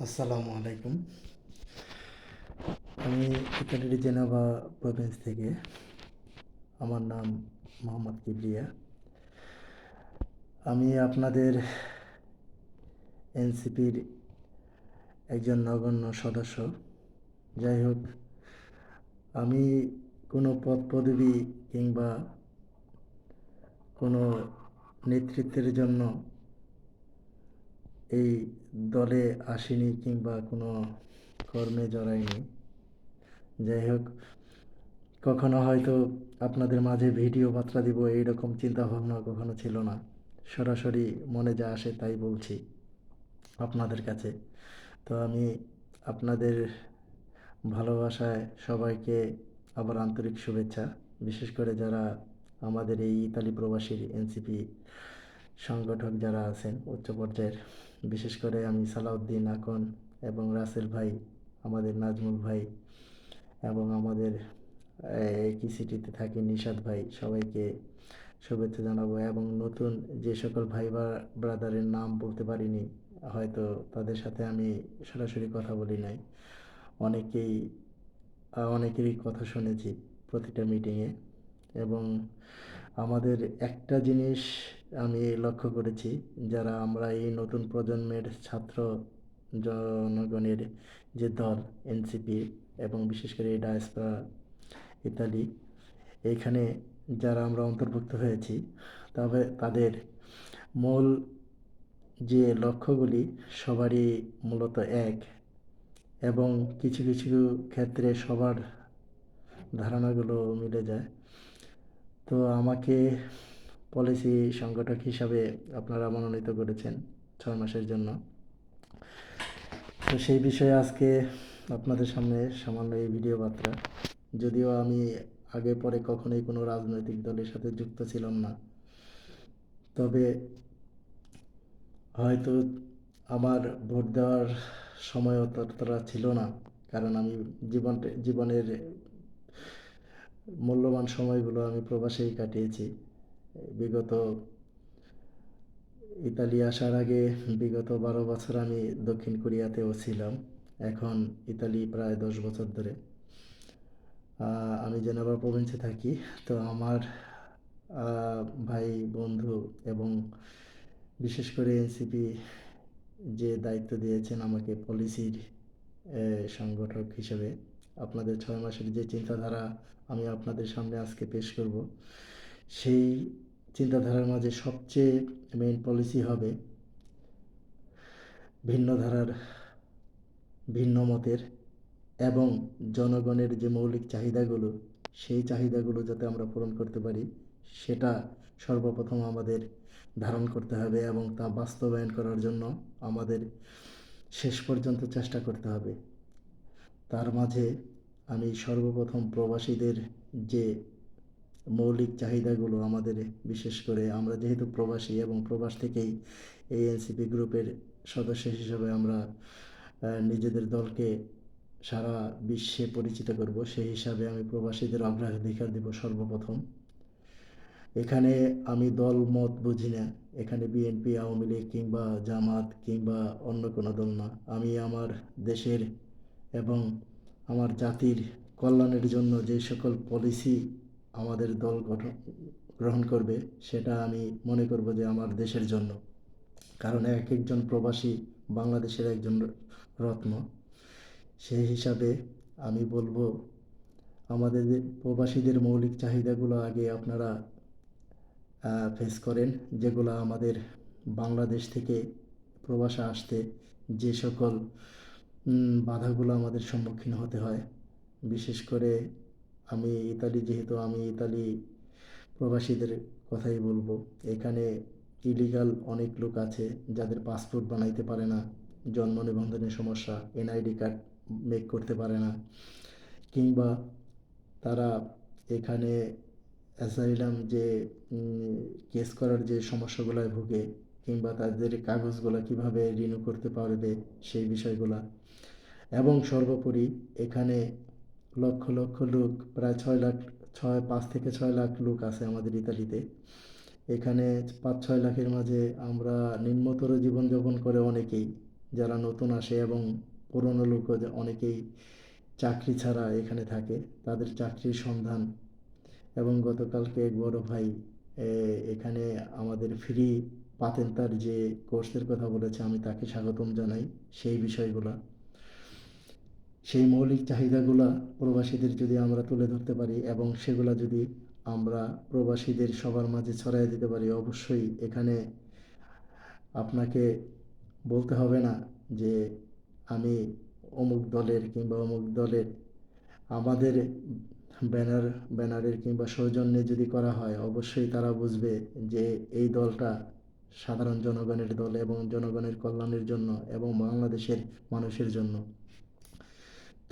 আসসালামু আলাইকুম। আমি ইতালির জেনেভা প্রভিন্স থেকে। আমার নাম মোহাম্মদ কিবরিয়া। আমি আপনাদের এনসিপির একজন নগণ্য সদস্য। যাই হোক, আমি কোনো পদ পদবি কিংবা কোনো নেতৃত্বের জন্য এই দলে আসিনি কিংবা কোনো কর্মে জড়াইনি যাই হোক, কখনো হয়তো আপনাদের মাঝে ভিডিও বার্তা দিব, এইরকম চিন্তা ভাবনা কখনো ছিল না। সরাসরি মনে যা আসে তাই বলছি আপনাদের কাছে। তো আমি আপনাদের ভালোবাসায় সবাইকে আবার আন্তরিক শুভেচ্ছা। বিশেষ করে যারা আমাদের এই ইতালি প্রবাসীর এনসিপি সংগঠক যারা আছেন, উচ্চ পর্যায়ের বিশেষ করে আমি সালাউদ্দিন আকন এবং রাসেল ভাই, আমাদের নাজমুল ভাই এবং আমাদের একই সিটিতে থাকে নিশাদ ভাই, সবাইকে শুভেচ্ছা জানাব। এবং নতুন যে সকল ভাই বা, ব্রাদারের নাম বলতে পারিনি, হয়তো তাদের সাথে আমি সরাসরি কথা বলি নাই। অনেকেই, অনেকেরই কথা শুনেছি প্রতিটা মিটিংয়ে এবং আমাদের একটা জিনিস আমি লক্ষ্য করেছি, যারা আমরা এই নতুন প্রজন্মের ছাত্র জনগণের যে দল এনসিপি এবং বিশেষ করে এই ডায়াসপোরা ইত্যাদি এইখানে যারা আমরা অন্তর্ভুক্ত হয়েছি, তবে তাদের মূল যে লক্ষ্যগুলি সবারই মূলত এক এবং কিছু কিছু ক্ষেত্রে সবার ধারণাগুলো মিলে যায়। তো আমাকে পলিসি সংগঠক হিসাবে আপনারা মনোনীত করেছেন ছয় মাসের জন্য। তো সেই বিষয়ে আজকে আপনাদের সামনে সামান্য এই ভিডিও বার্তা। যদিও আমি আগে পরে কখনোই কোনো রাজনৈতিক দলের সাথে যুক্ত ছিলাম না। তবে হয়তো আমার ভোট দেওয়ার সময়ও ততটা ছিল না। কারণ আমি জীবন জীবনের মূল্যবান সময়গুলো আমি প্রবাসেই কাটিয়েছি। বিগত ইতালি আসার আগে বিগত বারো বছর আমি দক্ষিণ কোরিয়াতেও ছিলাম। এখন ইতালি প্রায় দশ বছর ধরে। আমি জেনেভা প্রভিন্সে থাকি। তো আমার ভাই, বন্ধু এবং বিশেষ করে এনসিপি যে দায়িত্ব দিয়েছেন আমাকে পলিসির সংগঠক হিসেবে আপনাদের ছয় মাসের যে চিন্তাধারা আমি আপনাদের সামনে আজকে পেশ করব, সেই চিন্তাধারার মাঝে সবচেয়ে মেইন পলিসি হবে ভিন্ন ধারার, ভিন্ন মতের এবং জনগণের যে মৌলিক চাহিদাগুলো, সেই চাহিদাগুলো যাতে আমরা পূরণ করতে পারি, সেটা সর্বপ্রথম আমাদের ধারণ করতে হবে এবং তা বাস্তবায়ন করার জন্য আমাদের শেষ পর্যন্ত চেষ্টা করতে হবে। তার মাঝে আমি সর্বপ্রথম প্রবাসীদের যে মৌলিক চাহিদাগুলো আমাদের বিশেষ করে আমরা যেহেতু প্রবাসী এবং প্রবাস থেকেই এই এনসিপি গ্রুপের সদস্য হিসেবে আমরা নিজেদের দলকে সারা বিশ্বে পরিচিত করব, সেই হিসাবে আমি প্রবাসীদের অগ্রাধিকার দেব সর্বপ্রথম। এখানে আমি দল, মত বুঝি না। এখানে বিএনপি, আওয়ামী লীগ কিংবা জামাত কিংবা অন্য কোনো দল না। আমি আমার দেশের এবং আমার জাতির কল্যাণের জন্য যে সকল পলিসি আমাদের দল গঠন গ্রহণ করবে, সেটা আমি মনে করব যে আমার দেশের জন্য। কারণ এক একজন প্রবাসী বাংলাদেশের একজন রত্ন সেই হিসাবে আমি বলব, আমাদের প্রবাসীদের মৌলিক চাহিদাগুলো আগে আপনারা ফেস করেন, যেগুলো আমাদের বাংলাদেশ থেকে প্রবাসে আসতে যে সকল বাধাগুলো আমাদের সম্মুখীন হতে হয়। বিশেষ করে আমি ইতালি, যেহেতু আমি ইতালি প্রবাসীদের কথাই বলব, এখানে ইলিগাল অনেক লোক আছে যাদের পাসপোর্ট বানাইতে পারে না, জন্ম নিবন্ধনের সমস্যা এনআইডি কার্ড মেক করতে পারে না, কিংবা তারা এখানে অ্যাসাইলাম যে কেস করার যে সমস্যাগুলোয় ভুগে, কিংবা তাদের কাগজগুলো কীভাবে রিনিউ করতে পারবে সেই বিষয়গুলা এবং সর্বোপরি এখানে লক্ষ লক্ষ লোক, প্রায় ছয় লাখ, ছয়, পাঁচ থেকে ছয় লাখ লোক আছে আমাদের ইতালিতে। এখানে পাঁচ, ছয় লাখের মাঝে আমরা নিম্নতর জীবনযাপন করে অনেকেই, যারা নতুন আসে এবং পুরনো লোকও অনেকেই চাকরি ছাড়া এখানে থাকে, তাদের চাকরির সন্ধান। এবং গতকালকে এক বড় ভাই এখানে আমাদের ফ্রি পাতেন্তার যে কোর্সের কথা বলেছে, আমি তাকে স্বাগতম জানাই সেই বিষয়গুলা। সেই মৌলিক চাহিদাগুলা প্রবাসীদের যদি আমরা তুলে ধরতে পারি এবং সেগুলা যদি আমরা প্রবাসীদের সবার মাঝে ছড়াই দিতে পারি, অবশ্যই এখানে আপনাকে বলতে হবে না যে আমি অমুক দলের কিংবা অমুক দলের আমাদের ব্যানার, ব্যানারের কিংবা সৌজন্যে যদি করা হয়, অবশ্যই তারা বুঝবে যে এই দলটা সাধারণ জনগণের দল এবং জনগণের কল্যাণের জন্য এবং বাংলাদেশের মানুষের জন্য।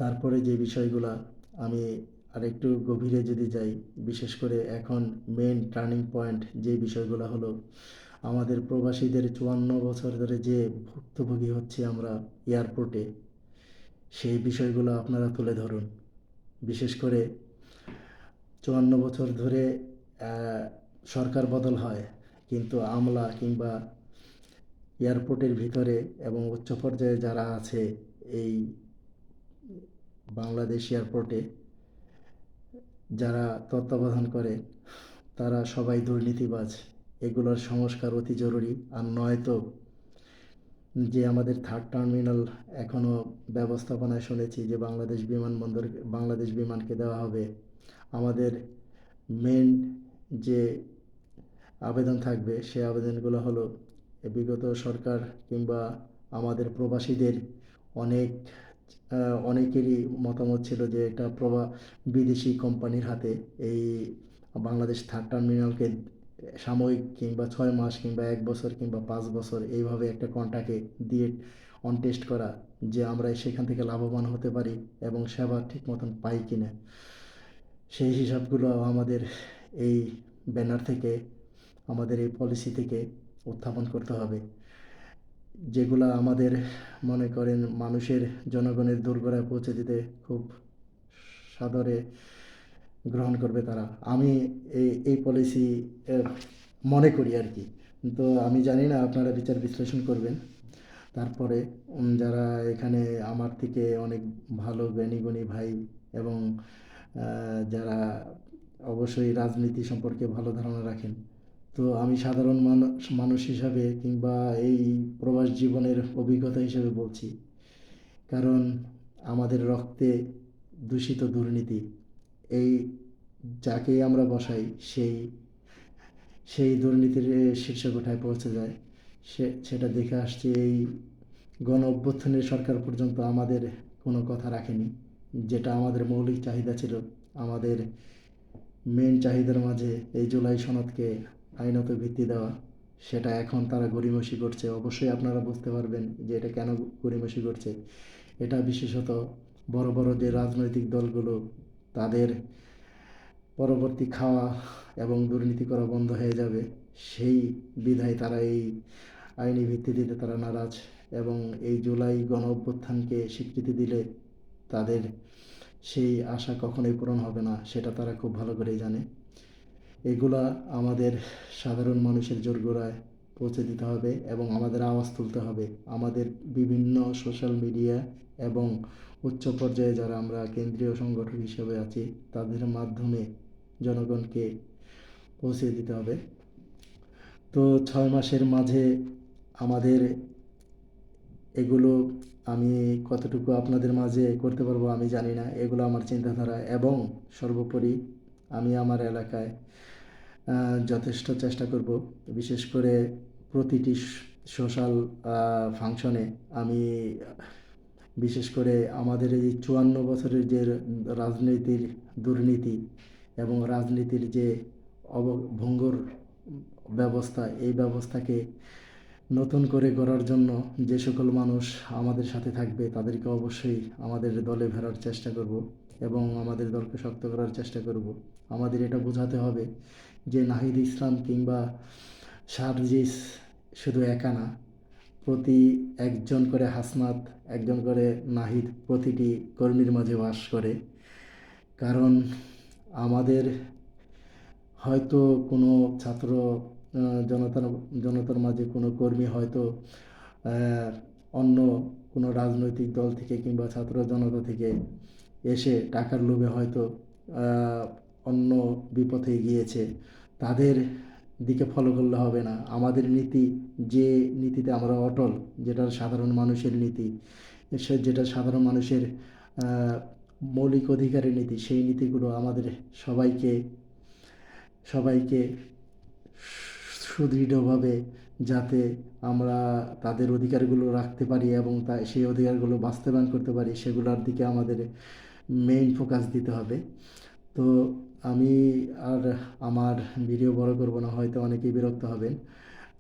তারপরে যে বিষয়গুলা আমি আরেকটু গভীরে যদি যাই, বিশেষ করে এখন মেন টার্নিং পয়েন্ট যে বিষয়গুলো হলো, আমাদের প্রবাসীদের চুয়ান্ন বছর ধরে যে ভুক্তভোগী হচ্ছে আমরা এয়ারপোর্টে সেই বিষয়গুলো আপনারা তুলে ধরুন। বিশেষ করে চুয়ান্ন বছর ধরে সরকার বদল হয়, কিন্তু আমলা কিংবা এয়ারপোর্টের ভিতরে এবং উচ্চ পর্যায়ে যারা আছে, এই বাংলাদেশ এয়ারপোর্টে যারা তত্ত্বাবধান করে, তারা সবাই দুর্নীতিবাজ। এগুলোর সংস্কার অতি জরুরি। আর নয়তো যে আমাদের থার্ড টার্মিনাল এখনও ব্যবস্থাপনায় শুনেছি যে বাংলাদেশ বিমানবন্দর, বাংলাদেশ বিমানকে দেওয়া হবে। আমাদের মেন যে আবেদন থাকবে, সে আবেদনগুলো হলো বিগত সরকার কিংবা আমাদের প্রবাসীদের অনেক অনেকেরই মতামত ছিল যে এটা প্রবা বিদেশি কোম্পানির হাতে এই বাংলাদেশ থার্ড টার্মিনালকে সাময়িক কিংবা ছয় মাস কিংবা এক বছর কিংবা পাঁচ বছর এইভাবে একটা কন্ট্রাক্টে দিয়ে অন টেস্ট করা যে আমরা সেখান থেকে লাভবান হতে পারি এবং সেবা ঠিক মতন পাই কি না সেই হিসাবগুলো আমাদের এই ব্যানার থেকে, আমাদের এই পলিসি থেকে উত্থাপন করতে হবে। যেগুলো আমাদের মনে করেন মানুষের জনগণের দোরগোড়ায় পৌঁছে দিতে খুব সাদরে গ্রহণ করবে তারা। আমি এই এই পলিসি মনে করি আর কি। তো আমি জানি না আপনারা বিচার বিশ্লেষণ করবেন। তারপরে যারা এখানে আমার থেকে অনেক ভালো, জ্ঞানী, গুণী ভাই এবং যারা অবশ্যই রাজনীতি সম্পর্কে ভালো ধারণা রাখেন তো আমি সাধারণ মানুষ মানুষ হিসাবে কিংবা এই প্রবাস জীবনের অভিজ্ঞতা হিসেবে বলছি। কারণ আমাদের রক্তে দূষিত দুর্নীতি, এই যাকে আমরা বসাই, সেই সেই দুর্নীতির শীর্ষ কোঠায় পৌঁছে যায়। সে, সেটা দেখে আসছে এই গণ অভ্যুত্থানের সরকার পর্যন্ত আমাদের কোনো কথা রাখেনি। যেটা আমাদের মৌলিক চাহিদা ছিল, আমাদের মেন চাহিদার মাঝে এই জুলাই সনদকে আইনত ভিত্তি দেওয়া, সেটা এখন তারা গড়িমসি করছে। অবশ্যই আপনারা বুঝতে পারবেন যে এটা কেন গড়িমসি করছে। এটা বিশেষত বড় বড় যে রাজনৈতিক দলগুলো, তাদের পরবর্তী খাওয়া এবং দুর্নীতি করা বন্ধ হয়ে যাবে। সেই বিধায় তারা এই আইনি ভিত্তি দিতে তারা নারাজ এবং এই জুলাই গণ অভ্যুত্থানকে স্বীকৃতি দিলে তাদের সেই আশা কখনোই পূরণ হবে না, সেটা তারা খুব ভালো করেই জানে। এগুলা আমাদের সাধারণ মানুষের জোরগোড়ায় পৌঁছে দিতে হবে এবং আমাদের আওয়াজ তুলতে হবে। আমাদের বিভিন্ন সোশ্যাল মিডিয়া এবং উচ্চ পর্যায়ে যারা আমরা কেন্দ্রীয় সংগঠন হিসেবে আছি, তাদের মাধ্যমে জনগণকে পৌঁছে দিতে হবে। তো ছয় মাসের মাঝে আমাদের এগুলো আমি কতটুকু আপনাদের মাঝে করতে পারব আমি জানি না। এগুলো আমার চিন্তাধারা এবং সর্বোপরি আমি আমার এলাকায় যথেষ্ট চেষ্টা করব। বিশেষ করে প্রতিটি সোশ্যাল ফাংশনে আমি, বিশেষ করে আমাদের এই চুয়ান্ন বছরের যে রাজনীতির দুর্নীতি এবং রাজনীতির যে অবভঙ্গর ব্যবস্থা, এই ব্যবস্থাকে নতুন করে গড়ার জন্য যে সকল মানুষ আমাদের সাথে থাকবে, তাদেরকে অবশ্যই আমাদের দলে ফেরার চেষ্টা করব এবং আমাদের দলকে শক্ত করার চেষ্টা করব। আমাদের এটা বোঝাতে হবে যে নাহিদ ইসলাম কিংবা সার্জিস শুধু একা না, প্রতি একজন করে হাসনাত, একজন করে নাহিদ প্রতিটি কর্মীর মাঝে বাস করে। কারণ আমাদের হয়তো কোনো ছাত্র জনতার জনতার মাঝে কোনো কর্মী হয়তো অন্য কোনো রাজনৈতিক দল থেকে কিংবা ছাত্র জনতা থেকে এসে টাকার লোভে হয়তো অন্য বিপথে গিয়েছে। তাদের দিকে ফলো করলে হবে না। আমাদের নীতি, যে নীতিতে আমরা অটল যেটা সাধারণ মানুষের নীতি, সে যেটা সাধারণ মানুষের মৌলিক অধিকারের নীতি, সেই নীতিগুলো আমাদের সবাইকে সবাইকে সুদৃঢ়ভাবে যাতে আমরা তাদের অধিকারগুলো রাখতে পারি এবং তা, সেই অধিকারগুলো বাস্তবায়ন করতে পারি, সেগুলোর দিকে আমাদের মেইন ফোকাস দিতে হবে। তো আমি আর আমার ভিডিও বড় করব না, হয়তো অনেকেই বিরক্ত হবেন।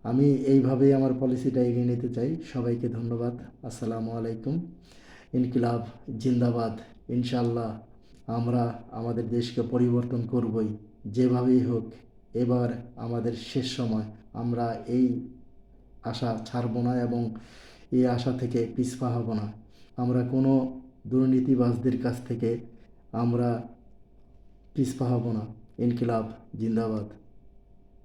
আমি এইভাবেই আমার পলিসিটা এগিয়ে নিতে চাই। সবাইকে ধন্যবাদ। আসসালামু আলাইকুম। ইনকিলাব জিন্দাবাদ। ইনশাল্লাহ আমরা আমাদের দেশকে পরিবর্তন করবই। যেভাবেই হোক, এবার আমাদের শেষ সময়। আমরা এই আশা ছাড়ব না এবং এই আশা থেকে পিছপা হব না। আমরা কোনো দুর্নীতিবাজদের কাছ থেকে আমরা পিছপা হব না ইনকিলাব জিন্দাবাদ